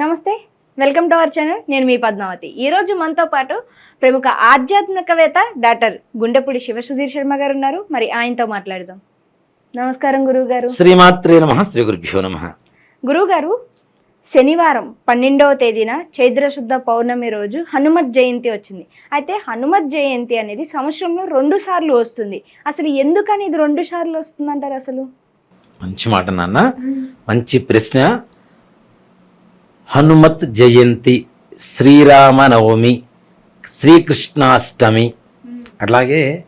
నమస్తే welcome to our channel నేను మీ పద్మావతి. ఈ రోజు మనతో పాటు ప్రముఖ ఆధ్యాత్మికవేత్త డాక్టర్ గుండెపూడి శివసుధీర్ శర్మ గారు ఉన్నారు. మరి ఆయనతో మాట్లాడదాం. నమస్కారం గురువు గారు శ్రీమాత్రే నమ శ్రీ గురుభ్యో నమ. గురువు గారు శనివారం పన్నెండవ తేదీన చైత్ర శుద్ధ పౌర్ణమి రోజు హనుమత్ జయంతి వచ్చింది. అయితే హనుమత్ జయంతి అనేది సంవత్సరంలో రెండు సార్లు వస్తుంది. అసలు ఎందుకని ఇది రెండు సార్లు వస్తుందంటారు అసలు? మంచి మాట నాన్న. మంచి ప్రశ్న. హనుమత్ జయంతి శ్రీరామ నవమి శ్రీకృష్ణాష్టమి. అట్లాగే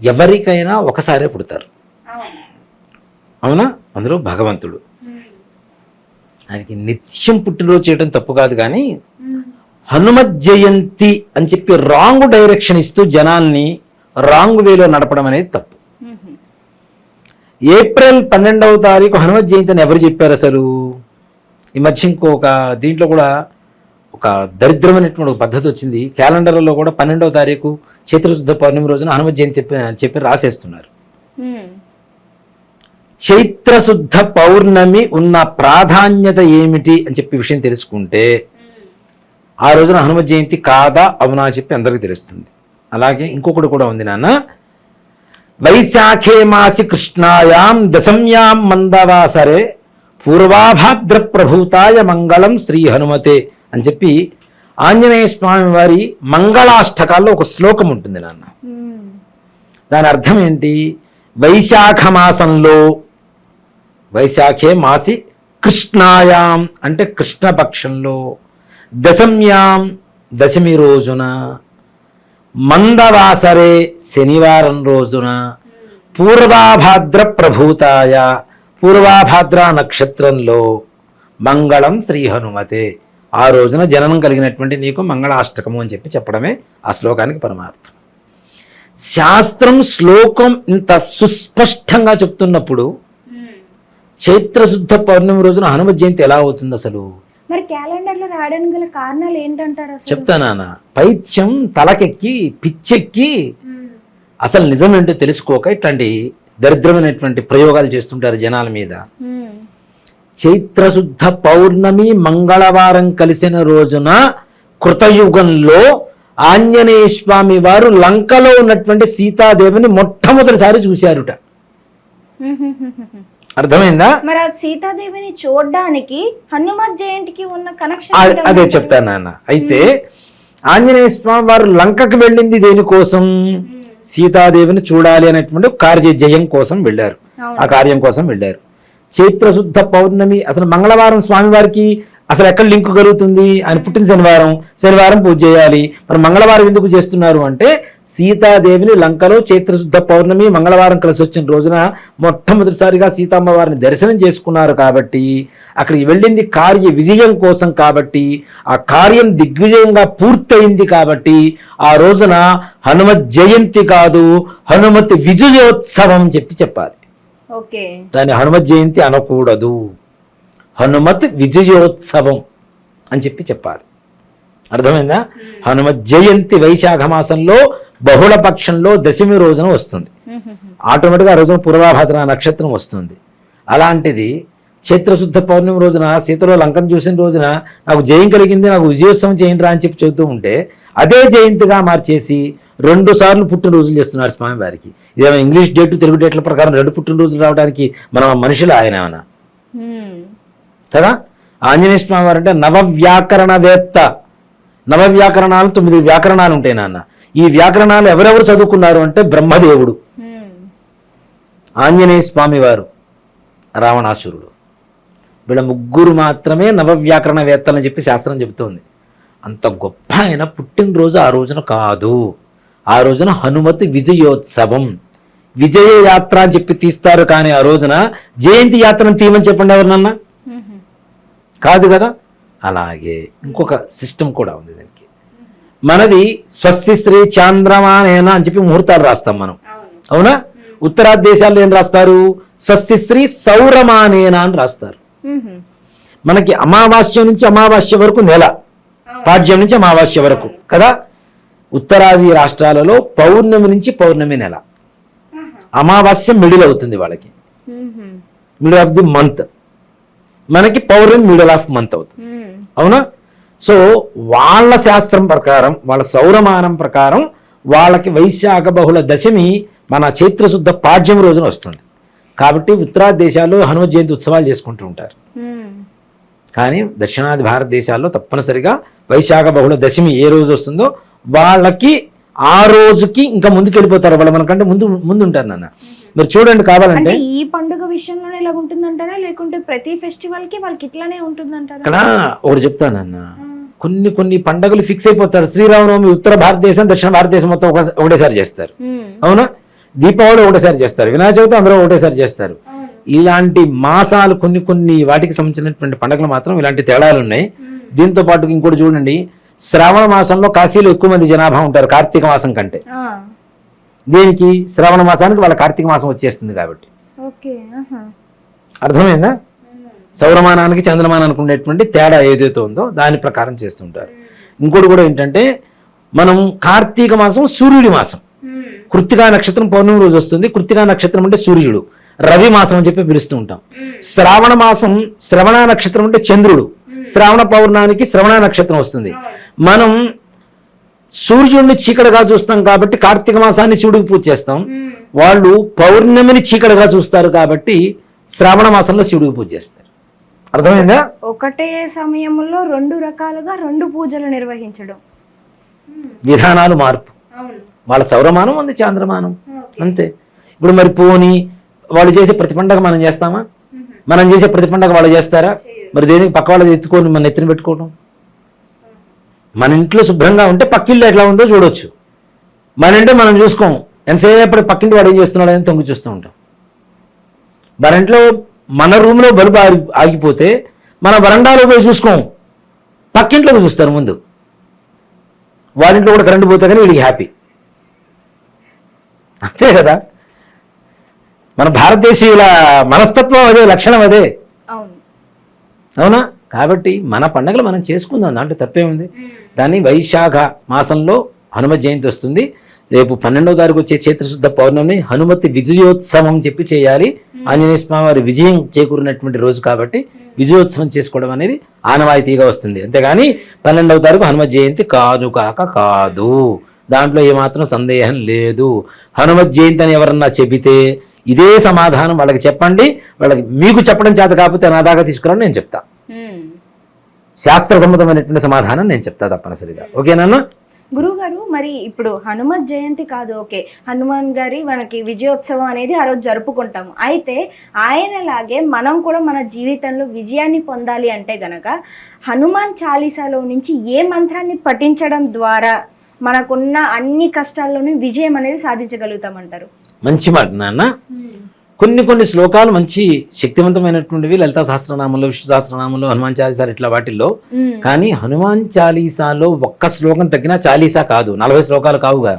ఎవరికైనా ఒకసారే పుడతారు. అవునా? అందులో భగవంతుడు. ఆయనకి నిత్యం పుట్టినరోజు చేయడం తప్పు కాదు కానీ హనుమత్ జయంతి అని చెప్పి రాంగ్ డైరెక్షన్ ఇస్తూ జనాల్ని రాంగ్ వేలో నడపడం అనేది తప్పు. ఏప్రిల్ పన్నెండవ తారీఖు హనుమత్ జయంతి అని ఎవరు చెప్పారు అసలు? ఈ మధ్య ఇంకొక దీంట్లో కూడా ఒక దరిద్రమైనటువంటి ఒక పద్ధతి వచ్చింది. క్యాలెండర్లో కూడా పన్నెండవ తారీఖు చైత్రశుద్ధ పౌర్ణమి రోజున హనుమత్ జయంతి చెప్పి రాసేస్తున్నారు. చైత్రశుద్ధ పౌర్ణమి ఉన్న ప్రాధాన్యత ఏమిటి అని చెప్పి విషయం తెలుసుకుంటే ఆ రోజున హనుమత్ జయంతి కాదా అవునా అని చెప్పి అందరికీ తెలుస్తుంది. అలాగే ఇంకొకటి కూడా ఉంది నాన్న. వైశాఖే మాసి కృష్ణాయాం దశమ్యాం మందవాసరే పూర్వాభాద్ర ప్రభూతాయ మంగళం శ్రీ హనుమతే అని చెప్పి ఆంజనేయ స్వామి వారి మంగళాష్టకాల్లో ఒక శ్లోకం ఉంటుంది నాన్న. దాని అర్థం ఏంటి? వైశాఖ మాసంలో వైశాఖే మాసి కృష్ణాయాం అంటే కృష్ణపక్షంలో దశమ్యాం దశమి రోజున మందవాసరే శనివారం రోజున పూర్వాభాద్ర ప్రభూతాయ పూర్వాభాద్ర నక్షత్రంలో మంగళం శ్రీ హనుమతే. ఆ రోజున జననం కలిగినటువంటి నీకు మంగళాష్టకము అని చెప్పి చెప్పడమే ఆ శ్లోకానికి పరమార్థం. శాస్త్రం శ్లోకం ఇంత సుస్పష్టంగా చెప్తున్నప్పుడు చైత్రశుద్ధ పౌర్ణమి రోజున హనుమత్ జయంతి ఎలా అవుతుంది అసలు? మరి క్యాలెండర్లో రాయడానికి గల కారణాలు ఏంటంటారు చెప్తానా పైత్యం తలకెక్కి పిచ్చెక్కి అసలు నిజం ఏంటో తెలుసుకోక ఇట్లాంటి దరిద్రమైనటువంటి ప్రయోగాలు చేస్తుంటారు జనాల మీద. చైత్రశుద్ధ పౌర్ణమి మంగళవారం కలిసిన రోజున కృతయుగంలో ఆంజనేయ స్వామి వారు లంకలో ఉన్నటువంటి సీతాదేవిని మొట్టమొదటిసారి చూశారుట. అర్థమైందా? మరి సీతాదేవిని చూడడానికి హనుమత్ జయంతికి ఉన్న కనెక్షన్ అదే చెప్తాను నాన్న. అయితే ఆంజనేయ స్వామి వారు లంకకు వెళ్ళింది దేనికోసం? సీతాదేవిని చూడాలి అనేటువంటి కార్య జయం కోసం వెళ్ళారు. ఆ కార్యం కోసం వెళ్ళారు. చైత్ర శుద్ధ పౌర్ణమి అసలు మంగళవారం స్వామివారికి అసలు ఎక్కడ లింక్ కలుగుతుంది? ఆయన పుట్టిన శనివారం శనివారం పూజ చేయాలి. మరి మంగళవారం ఎందుకు చేస్తున్నారు అంటే సీతాదేవిని లంకలో చైత్రశుద్ధ పౌర్ణమి మంగళవారం కలిసి వచ్చిన రోజున మొట్టమొదటిసారిగా సీతమ్మ వారిని దర్శనం చేసుకున్నారు కాబట్టి అక్కడికి వెళ్ళింది కార్య విజయం కోసం కాబట్టి ఆ కార్యం దిగ్విజయంగా పూర్తయింది కాబట్టి ఆ రోజున హనుమత్ జయంతి కాదు హనుమత్ విజయోత్సవం చెప్పి చెప్పాలి. ఓకే. దాన్ని హనుమత్ జయంతి అనకూడదు. హనుమత్ విజయోత్సవం అని చెప్పి చెప్పాలి. అర్థమైందా? హనుమత్ జయంతి వైశాఖ మాసంలో బహుళ పక్షంలో దశమి రోజున వస్తుంది. ఆటోమేటిక్గా ఆ రోజున పూర్వాభాద్ర నక్షత్రం వస్తుంది. అలాంటిది చైత్రశుద్ధ పౌర్ణమి రోజున సీతలో లంకను చూసిన రోజున నాకు జయం కలిగింది నాకు విజయోత్సవం చేయండి రా అని చెప్పి చెబుతూ ఉంటే అదే జయంతిగా మార్చేసి రెండు సార్లు పుట్టినరోజులు చేస్తున్నారు స్వామి వారికి ఇదేమో ఇంగ్లీష్ డేట్ తెలుగు డేట్ల ప్రకారం రెండు పుట్టినరోజులు రావడానికి మనం మనుషులు ఆయన ఏమన్నా. కదా? ఆంజనేయ స్వామి వారు అంటే నవవ్యాకరణవేత్త. నవవ్యాకరణాలు తొమ్మిది వ్యాకరణాలు ఉంటాయి నాన్న. ఈ వ్యాకరణాలు ఎవరెవరు చదువుకున్నారు అంటే బ్రహ్మదేవుడు. హ్మ్. ఆంజనేయ స్వామి వారు రావణాసురుడు. వీళ్ళ ముగ్గురు మాత్రమే నవవ్యాకరణవేత్తలని చెప్పి శాస్త్రం చెబుతోంది. అంత గొప్ప ఆయన పుట్టినరోజు ఆ రోజున కాదు. ఆ రోజున హనుమతి విజయోత్సవం. విజయ యాత్ర అని చెప్పి తీస్తారు కానీ ఆ రోజున జయంతి యాత్రను తీయమని చెప్పండి ఎవరినన్నా? హ్మ్. కాదు కదా? అలాగే ఇంకొక సిస్టమ్ కూడా ఉంది దానికి. మనది స్వస్తి శ్రీ చాంద్రమానేన అని చెప్పి ముహూర్తాలు రాస్తాం మనం. అవునా. ఉత్తరా దేశాల్లో ఏం రాస్తారు? స్వస్తి శ్రీ సౌరమానేన అని రాస్తారు. మనకి అమావాస్య నుంచి అమావాస్య వరకు నెల. పాడ్యం నుంచి అమావాస్య వరకు. కదా? ఉత్తరాది రాష్ట్రాలలో పౌర్ణమి నుంచి పౌర్ణమి నెల. అమావాస్య మిడిల్ అవుతుంది వాళ్ళకి. Middle of the month. మనకి పౌర్ణమి మిడిల్ ఆఫ్ మంత్ అవుతుంది. అవునా? సో వాళ్ళ శాస్త్రం ప్రకారం వాళ్ళ సౌరమానం ప్రకారం వాళ్ళకి వైశాఖ బహుళ దశమి మన చైత్రశుద్ధ పాడ్యం రోజున వస్తుంది. కాబట్టి ఉత్తరా దేశాల్లో హనుమ జయంతి ఉత్సవాలు చేసుకుంటూ ఉంటారు. కానీ దక్షిణాది భారతదేశాల్లో తప్పనిసరిగా వైశాఖ బహుళ దశమి ఏ రోజు వస్తుందో వాళ్ళకి ఆ రోజుకి ఇంకా ముందుకు వెళ్ళిపోతారు వాళ్ళు మనకంటే ముందు ముందు ఉంటారు నాన్న మీరు చూడండి కావాలంటే. ఈ పండుగ విషయంలోనే ఇలా ఉంటుందంటారా? లేకుంటే ప్రతి ఫెస్టివల్కి వాళ్ళకి ఇట్లానే ఉంటుందంటారా? ఇక్కడ ఒకటి చెప్తానన్న కొన్ని కొన్ని పండుగలు ఫిక్స్ అయిపోతారు. శ్రీరామనవమి ఉత్తర భారతదేశం దక్షిణ భారతదేశం మొత్తం ఒక- ఒకటేసారి చేస్తారు. అవునా? దీపావళి ఒకటేసారి చేస్తారు. వినాయక చవితి అందరూ ఒకటేసారి చేస్తారు. ఇలాంటి మాసాలు కొన్ని కొన్ని వాటికి సంబంధించినటువంటి పండుగలు మాత్రం ఇలాంటి తేడాలు ఉన్నాయి. దీంతో పాటు ఇంకోటి చూడండి. శ్రావణ మాసంలో కాశీలో ఎక్కువ మంది జనాభా ఉంటారు కార్తీక మాసం కంటే. దేనికి? శ్రావణ మాసానికి వాళ్ళ కార్తీక మాసం వచ్చేస్తుంది కాబట్టి. అర్థమైందా? సౌరమానానికి చంద్రమానానికి ఉండేటువంటి తేడా ఏదైతే ఉందో దాని ప్రకారం చేస్తుంటారు. ఇంకోటి కూడా ఏంటంటే మనం కార్తీక మాసం సూర్యుడి మాసం. కృత్తికా నక్షత్రం పౌర్ణమి రోజు వస్తుంది. కృత్తికా నక్షత్రం అంటే సూర్యుడు. రవి మాసం అని చెప్పి పిలుస్తూ ఉంటాం. శ్రావణ మాసం శ్రవణ నక్షత్రం అంటే చంద్రుడు. శ్రావణ పౌర్ణానికి శ్రవణ నక్షత్రం వస్తుంది. మనం సూర్యుడిని చీకటిగా చూస్తాం కాబట్టి కార్తీక మాసాన్ని శివుడికి పూజ చేస్తాం. వాళ్ళు పౌర్ణమిని చీకటిగా చూస్తారు కాబట్టి శ్రావణ మాసంలో శివుడికి పూజ చేస్తారు. అర్థమైందా? ఒకటే సమయంలో రెండు రకాలుగా రెండు పూజలు నిర్వహించడం. విధానాలు మార్పు. వాళ్ళ సౌరమానం ఉంది చాంద్రమానం. అంతే. ఇప్పుడు మరి పోని వాళ్ళు చేసే ప్రతి పండగ మనం చేస్తామా? మనం చేసే ప్రతి పండగ వాళ్ళు చేస్తారా? మరి దేనికి పక్క వాళ్ళది ఎత్తుకొని మన ఎత్తున పెట్టుకోవడం మన ఇంట్లో శుభ్రంగా ఉంటే పక్కిళ్ళు ఎట్లా ఉందో చూడొచ్చు. మన ఇంట్లో మనం చూసుకోం ఎంతసేపు పక్కింటి వాడు ఏం చేస్తున్నాడు అని తొంగి చూస్తూ ఉంటాం. మన ఇంట్లో మన రూమ్లో బల్బు ఆగి ఆగిపోతే మన వరండాలో పోయి చూసుకోం. పక్కింట్లోకి చూస్తారు ముందు. వాడింట్లో కూడా కరెంటు పోతే కానీ వీడికి హ్యాపీ అంతే కదా? మన భారతదేశీయుల మనస్తత్వం అదే లక్షణం అదే. అవునా? కాబట్టి మన పండగలు మనం చేసుకుందాం. దాంట్లో తప్పే ఉంది దాన్ని వైశాఖ మాసంలో హనుమ జయంతి వస్తుంది. రేపు పన్నెండవ తారీఖు వచ్చే చైత్రశుద్ధ పౌర్ణమి హనుమతి విజయోత్సవం చెప్పి చేయాలి. ఆంజనేయ స్వామి వారి విజయం చేకూరినటువంటి రోజు కాబట్టి విజయోత్సవం చేసుకోవడం అనేది ఆనవాయితీగా వస్తుంది. అంతేగాని పన్నెండవ తారీఖు హనుమ జయంతి కాదు కాక కాదు. దాంట్లో ఏమాత్రం సందేహం లేదు. హనుమత్ జయంతి అని ఎవరన్నా చెబితే ఇదే సమాధానం వాళ్ళకి చెప్పండి. వాళ్ళకి మీకు చెప్పడం చేత కాకపోతే నా దాకా తీసుకురాని నేను చెప్తా. ఉమ్. శాస్త్ర సమ్మతమైనటువంటి సమాధానం నేను చెప్తా తప్పనిసరిగా. ఓకేనా గురువు గారు మరి ఇప్పుడు హనుమత్ జయంతి కాదు ఓకే. హనుమాన్ గారి మనకి విజయోత్సవం అనేది ఆ రోజు జరుపుకుంటాము. అయితే ఆయనలాగే మనం కూడా మన జీవితంలో విజయాన్ని పొందాలి అంటే గనక హనుమాన్ చాలీసాలో నుంచి ఏ మంత్రాన్ని పఠించడం ద్వారా మనకున్న అన్ని కష్టాల్లోనూ విజయం అనేది సాధించగలుగుతామంటారు? మంచి మాట నాన్న. కొన్ని కొన్ని శ్లోకాలు మంచి శక్తివంతమైనటువంటివి లలితా సహస్రనామంలో విష్ణు సహస్రనామంలో హనుమాన్ చాలీసాలు ఇట్లా వాటిల్లో. కానీ హనుమాన్ చాలీసాలో ఒక్క శ్లోకం తగ్గినా చాలీసా కాదు. నలభై శ్లోకాలు కావుగా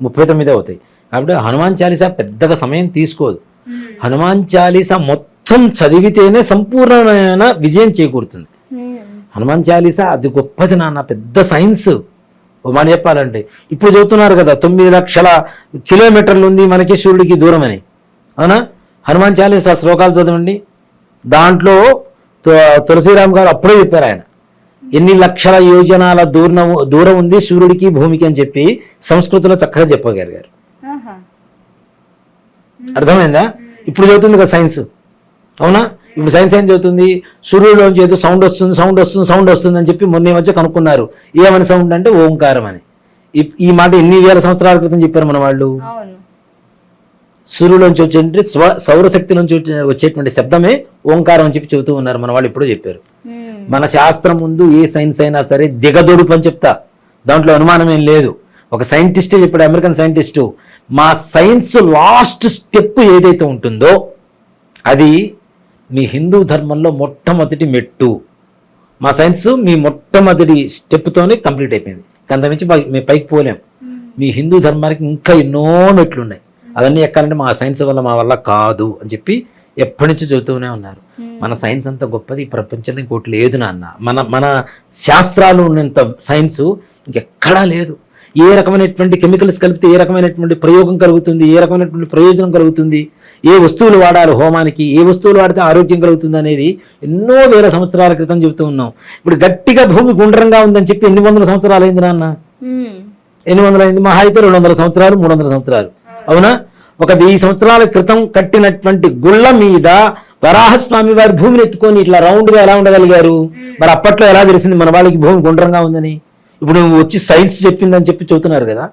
ముప్పై తొమ్మిదే అవుతాయి. కాబట్టి హనుమాన్ చాలీసా పెద్దగా సమయం తీసుకోదు. హనుమాన్ చాలీసా మొత్తం చదివితేనే సంపూర్ణమైన విజయం చేకూరుతుంది. హనుమాన్ చాలీసా అది గొప్పది నాన్న పెద్ద సైన్స్. మాట చెప్పాలంటే. ఇప్పుడు చదువుతున్నారు కదా తొమ్మిది లక్షల కిలోమీటర్లు ఉంది మనకి సూర్యుడికి దూరం అని అవునా? హనుమాన్ చాలీసా శ్లోకాలు చదవండి. దాంట్లో తులసిరామ్ గారు అప్పుడే చెప్పారు ఆయన. ఎన్ని లక్షల యోజనాల దూరం దూరం ఉంది సూర్యుడికి భూమికి అని చెప్పి సంస్కృతిలో చక్కగా చెప్పగలిగారు. అర్థమైందా? ఇప్పుడు చదువుతుంది కదా సైన్స్. అవునా? ఇప్పుడు సైన్స్ ఏం చదువుతుంది? సూర్యుడిలోంచి ఏదో సౌండ్ వస్తుంది సౌండ్ వస్తుంది సౌండ్ వస్తుంది అని చెప్పి మొన్న మధ్య కనుక్కున్నారు. ఏమని సౌండ్ అంటే ఓంకారం అని. ఈ- మాట ఎన్ని వేల సంవత్సరాల క్రితం చెప్పారు మన వాళ్ళు? సూర్యులోంచి వచ్చే స్వ సౌరశక్తి నుంచి వచ్చే- వచ్చేటువంటి శబ్దమే ఓంకారం అని చెప్పి చెబుతూ ఉన్నారు. మన వాళ్ళు ఎప్పుడో చెప్పారు. మన శాస్త్రం ముందు ఏ సైన్స్ అయినా సరే దిగదొడుపు అని చెప్తా. దాంట్లో అనుమానం ఏం లేదు. ఒక సైంటిస్టే చెప్పాడు అమెరికన్ సైంటిస్టు మా సైన్స్ లాస్ట్ స్టెప్ ఏదైతే ఉంటుందో అది మీ హిందూ ధర్మంలో మొట్టమొదటి మెట్టు. మా సైన్స్ మీ మొట్టమొదటి స్టెప్తోనే కంప్లీట్ అయిపోయింది. అంతమించి మేము పైకి పోలేం. మీ హిందూ ధర్మానికి ఇంకా ఎన్నో మెట్లు ఉన్నాయి. అవన్నీ ఎక్కాలంటే మా సైన్స్ వల్ల మా వల్ల కాదు అని చెప్పి ఎప్పటి నుంచి చెబుతూనే ఉన్నారు. మన సైన్స్ అంత గొప్పది ఈ ప్రపంచంలో ఇంకోటి లేదు నాన్న. మన మన శాస్త్రాలు ఉన్నంత సైన్స్ ఇంకెక్కడా లేదు. ఏ రకమైనటువంటి కెమికల్స్ కలిపితే ఏ రకమైనటువంటి ప్రయోగం కలుగుతుంది ఏ రకమైనటువంటి ప్రయోజనం కలుగుతుంది ఏ వస్తువులు వాడాలి హోమానికి ఏ వస్తువులు వాడితే ఆరోగ్యం కలుగుతుంది అనేది ఎన్నో వేల సంవత్సరాల క్రితం చెబుతూ ఉన్నాం. ఇప్పుడు గట్టిగా భూమి గుండ్రంగా ఉందని చెప్పి ఎన్ని వందల సంవత్సరాలు అయింది నాన్న. ఎన్ని వందల అయింది మహా అయితే రెండు వందల సంవత్సరాలు మూడు వందల సంవత్సరాలు. అవునా? ఒక వెయ్యి సంవత్సరాల క్రితం కట్టినటువంటి గుళ్ళ మీద వరాహస్వామి వారి భూమిని ఎత్తుకొని ఇట్లా రౌండ్గా ఎలా ఉండగలిగారు? మరి అప్పట్లో ఎలా తెలిసింది? మన వాళ్ళకి భూమి గుండ్రంగా ఉందని. ఇప్పుడు నువ్వు వచ్చి సైన్స్ చెప్పిందని చెప్పి చెబుతున్నారు కదా.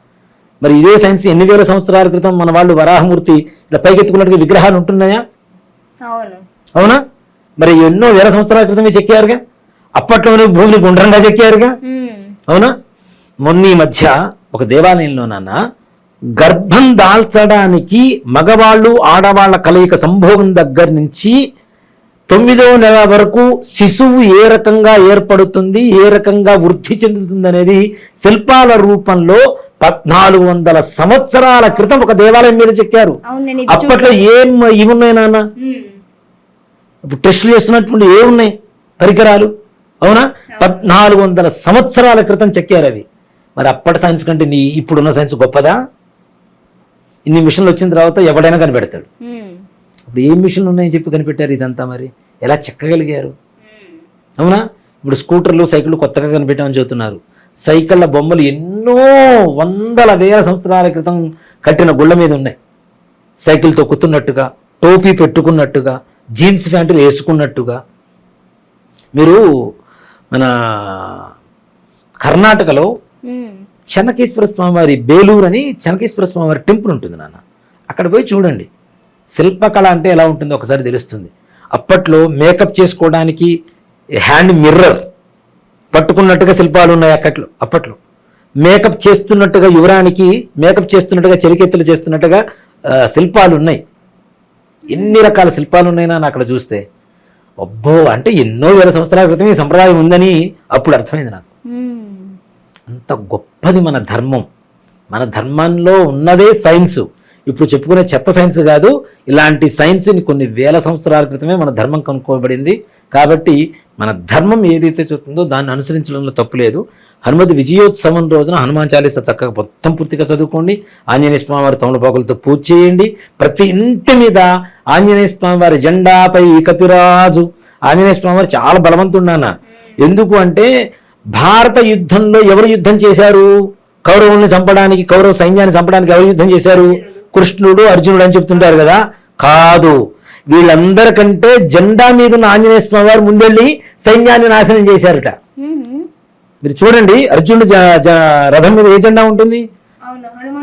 మరి ఇదే సైన్స్ ఎన్ని వేల సంవత్సరాల క్రితం మన వాళ్ళు వరాహమూర్తి ఇలా పైకెత్తుకున్నట్టుగా విగ్రహాలు ఉంటున్నాయా? అవును. మరి ఎన్నో వేల సంవత్సరాల క్రితమే చెక్కారుగా? అప్పట్లోనే భూమిని గుండ్రంగా చెక్కారుగా. అవునా? మొన్న ఈ మధ్య ఒక దేవాలయంలో నాన్న గర్భం దాల్చడానికి మగవాళ్ళు ఆడవాళ్ళ కలయిక సంభోగం దగ్గర నుంచి తొమ్మిదవ నెల వరకు శిశువు ఏ రకంగా ఏర్పడుతుంది ఏ రకంగా వృద్ధి చెందుతుంది అనేది శిల్పాల రూపంలో పద్నాలుగు వందల సంవత్సరాల క్రితం ఒక దేవాలయం మీద చెక్కారు. అప్పట్లో ఏం ఇవి ఉన్నాయి నాన్న. ఇప్పుడు టెస్టులు చేస్తున్నటువంటి ఏ ఉన్నాయి? పరికరాలు? అవునా. పద్నాలుగు వందల సంవత్సరాల క్రితం చెక్కారు అవి. మరి అప్పటి సైన్స్ కంటే నీ ఇప్పుడున్న సైన్స్ గొప్పదా? ఇన్ని మిషన్లు వచ్చిన తర్వాత ఎవడైనా కనిపెడతాడు. ఇప్పుడు ఏం మిషన్లు ఉన్నాయని చెప్పి కనిపెట్టారు ఇదంతా మరి? ఎలా చెక్కగలిగారు? అవునా? ఇప్పుడు స్కూటర్లు సైకిళ్ళు కొత్తగా కనిపెట్టామని చెబుతున్నారు. సైకిళ్ళ బొమ్మలు ఎన్నో వందల వేల సంవత్సరాల క్రితం కట్టిన గుళ్ళ మీద ఉన్నాయి. సైకిల్ తొక్కుతున్నట్టుగా టోపీ పెట్టుకున్నట్టుగా జీన్స్ ప్యాంటులు వేసుకున్నట్టుగా. మీరు మన కర్ణాటకలో. చెన్నకేశ్వర స్వామివారి బేలూరు అని చెన్నకేశ్వర స్వామివారి టెంపుల్ ఉంటుంది నాన్న. అక్కడ పోయి చూడండి. శిల్పకళ అంటే ఎలా ఉంటుందో ఒకసారి తెలుస్తుంది. అప్పట్లో మేకప్ చేసుకోవడానికి హ్యాండ్ మిర్రర్ పట్టుకున్నట్టుగా శిల్పాలు ఉన్నాయి అక్కట్లో అప్పట్లో. మేకప్ చేస్తున్నట్టుగా యువరానికి మేకప్ చేస్తున్నట్టుగా చెలికెత్తులు చేస్తున్నట్టుగా శిల్పాలు ఉన్నాయి. ఎన్ని రకాల శిల్పాలు ఉన్నాయి నాన్న అక్కడ చూస్తే? అబ్బో అంటే ఎన్నో వేల సంవత్సరాల క్రితం ఈ సంప్రదాయం ఉందని అప్పుడు అర్థమైంది నాకు. అంత గొప్పది మన ధర్మం. మన ధర్మంలో ఉన్నదే సైన్సు. ఇప్పుడు చెప్పుకునే చెత్త సైన్స్ కాదు ఇలాంటి సైన్స్ని కొన్ని వేల సంవత్సరాల క్రితమే మన ధర్మం కనుక్కోబడింది. కాబట్టి మన ధర్మం ఏదైతే చూస్తుందో దాన్ని అనుసరించడంలో తప్పు లేదు. హనుమతి విజయోత్సవం రోజున హనుమాన్ చాలీస చక్కగా మొత్తం పూర్తిగా చదువుకోండి. ఆంజనేయ స్వామివారి తమలపాకులతో పూజ చేయండి. ప్రతి ఇంటి మీద ఆంజనేయ స్వామివారి జెండాపై కపిరాజు ఆంజనేయ స్వామివారు చాలా బలవంతున్నాన ఎందుకు అంటే భారత యుద్ధంలో ఎవరు యుద్ధం చేశారు? కౌరవుల్ని చంపడానికి కౌరవ సైన్యాన్ని చంపడానికి ఎవరు యుద్ధం చేశారు? కృష్ణుడు అర్జునుడు అని చెప్తుంటారు కదా? కాదు. వీళ్ళందరికంటే జెండా మీద ఉన్న ఆంజనేయ స్వామి వారు ముందెళ్ళి సైన్యాన్ని నాశనం చేశారట. మీరు చూడండి అర్జునుడు రథం మీద ఏ జెండా ఉంటుంది?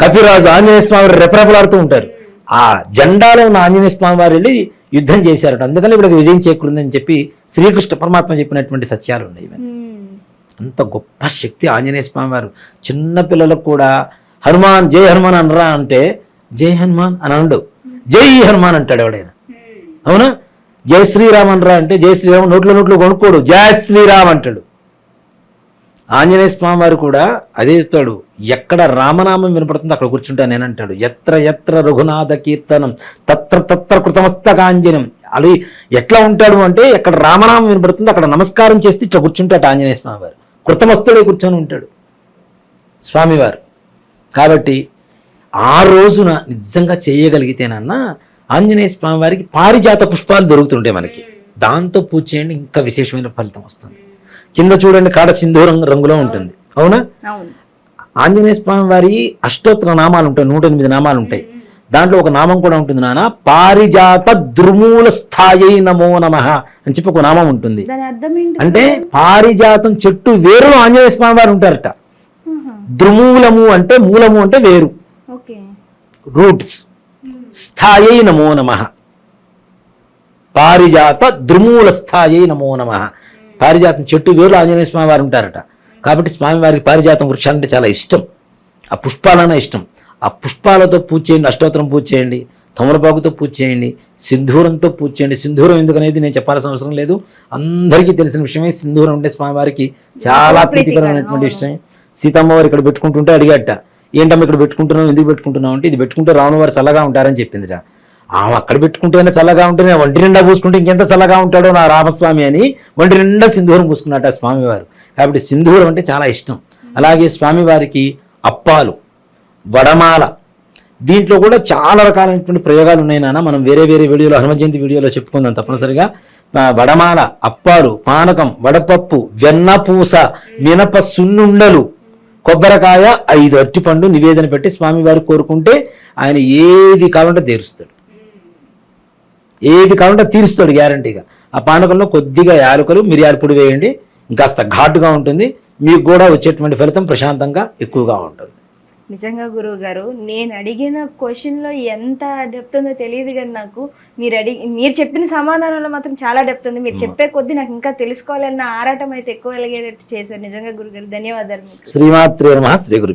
కపిరాజు ఆంజనేయ స్వామి వారు రెపరెపలాడుతూ ఉంటారు. ఆ జెండాలో ఉన్న ఆంజనేయ స్వామి వారు వెళ్ళి యుద్ధం చేశారట. అందుకని ఇప్పుడు విజయం చేకూరిందని చెప్పి శ్రీకృష్ణ పరమాత్మ చెప్పినటువంటి సత్యాలు ఉన్నాయి. అంత గొప్ప శక్తి ఆంజనేయ స్వామి వారు. చిన్న పిల్లలకు కూడా హనుమాన్ జై హనుమాన్ అనరా అంటే జై హనుమాన్ అని అనడు. జై హనుమాన్ అంటాడు ఎవడైనా. అవునా? జై శ్రీరామ్ అనరా అంటే జై శ్రీరామ్ నోట్లో నోట్లో కొనుక్కోడు. జై శ్రీరామ్ అంటాడు. ఆంజనేయ స్వామి వారు కూడా అదే చెప్తాడు. ఎక్కడ రామనామం వినపడుతుందో అక్కడ కూర్చుంటా నేనంటాడు ఎత్ర ఎత్ర రఘునాథ కీర్తనం తత్ర తత్ర కృతమస్తకాంజనం. అది ఎట్లా ఉంటాడు అంటే ఎక్కడ రామనామం వినపడుతుందో అక్కడ నమస్కారం చేస్తే ఇట్లా కూర్చుంటాడు ఆంజనేయ స్వామి వారు. కృతమస్తుడే కూర్చొని ఉంటాడు స్వామివారు. కాబట్టి ఆ రోజున నిజంగా చేయగలిగితేనన్నా ఆంజనేయ స్వామి వారికి పారిజాత పుష్పాలు దొరుకుతుంటాయి మనకి. దాంతో పూజ చేయండి ఇంకా విశేషమైన ఫలితం వస్తుంది. కింద చూడండి కాడ సింధూరం రంగులో ఉంటుంది. అవునా? అవును. ఆంజనేయ స్వామి వారి అష్టోత్తర నామాలు ఉంటాయి నూట ఎనిమిది నామాలు ఉంటాయి. దాంట్లో ఒక నామం కూడా ఉంటుంది నాన్న పారిజాత ద్రుమూల స్థాయి నమో నమ అని చెప్పి ఒక నామం ఉంటుంది. అంటే పారిజాతం చెట్టు వేరులో ఆంజనేయ స్వామి వారు ఉంటారట. ద్రుమూలము అంటే మూలము అంటే వేరు. రూట్స్ స్థాయి నమో నమ. పారిజాత ద్రుమూల స్థాయి నమో నమ. పారిజాతం చెట్టు వేరు ఆంజనేయ స్వామి వారు ఉంటారట. కాబట్టి స్వామివారికి పారిజాతం వృక్షాలంటే చాలా ఇష్టం. ఆ పుష్పాలన్న ఇష్టం. ఆ పుష్పాలతో పూజ చేయండి అష్టోత్తరం పూజ చేయండి తమలపాకుతో పూజ చేయండి సింధూరంతో పూజ చేయండి. సింధూరం ఎందుకనేది నేను చెప్పాల్సిన అవసరం లేదు. అందరికీ తెలిసిన విషయమే సింధూరం అంటే స్వామివారికి చాలా ప్రీతికరమైనటువంటి విషయం. సీతమ్మ వారు ఇక్కడ పెట్టుకుంటుంటే అడిగట ఏంటమ్మా ఇక్కడ పెట్టుకుంటున్నావు? ఎందుకు పెట్టుకుంటున్నావు? అంటే ఇది పెట్టుకుంటే రావణ వారు చల్లగా ఉంటారని చెప్పిందిరా. ఆమె అక్కడ పెట్టుకుంటేనే చల్లగా ఉంటేనే ఒంటి నిండా పూసుకుంటే ఇంకెంత చల్లగా ఉంటాడో నా రామస్వామి అని ఒంటి నిండా సింధూరం పూసుకున్నట్ట స్వామివారు. కాబట్టి సింధూరం అంటే చాలా ఇష్టం. అలాగే స్వామివారికి అప్పాలు వడమాల. దీంట్లో కూడా చాలా రకాలైనటువంటి ప్రయోగాలు ఉన్నాయి నాన్న. మనం వేరే వేరే వీడియోలో హనుమ జయంతి వీడియోలో చెప్పుకుందాం తప్పనిసరిగా. వడమాల అప్పాలు పానకం వడపప్పు వెన్నపూస మినప సున్నుండలు కొబ్బరికాయ ఐదు అరటిపండు నివేదన పెట్టి స్వామి కోరుకుంటే ఆయన ఏది కావాలంటే తీరుస్తాడు. ఏది కావాలంటే తీరుస్తాడు గ్యారంటీగా. ఆ పానకంలో కొద్దిగా యాలకులు మిరియాల పొడి వేయండి. ఇంకాస్త ఘాటుగా ఉంటుంది. మీకు కూడా వచ్చేటువంటి ఫలితం ప్రశాంతంగా ఎక్కువగా ఉంటుంది. నిజంగా గురువు గారు నేను అడిగిన క్వశ్చన్లో ఎంత డెప్త్ ఉందో తెలియదు కానీ నాకు మీరు అడిగి మీరు చెప్పిన సమాధానంలో మాత్రం చాలా డెప్త్ ఉంది. మీరు చెప్పే కొద్దీ నాకు ఇంకా తెలుసుకోవాలన్న ఆరాటం అయితే ఎక్కువ కలిగేటట్టు చేశారు. నిజంగా గురుగారు ధన్యవాదాలు మీకు. శ్రీమాత్రే నమ. శ్రీ గురు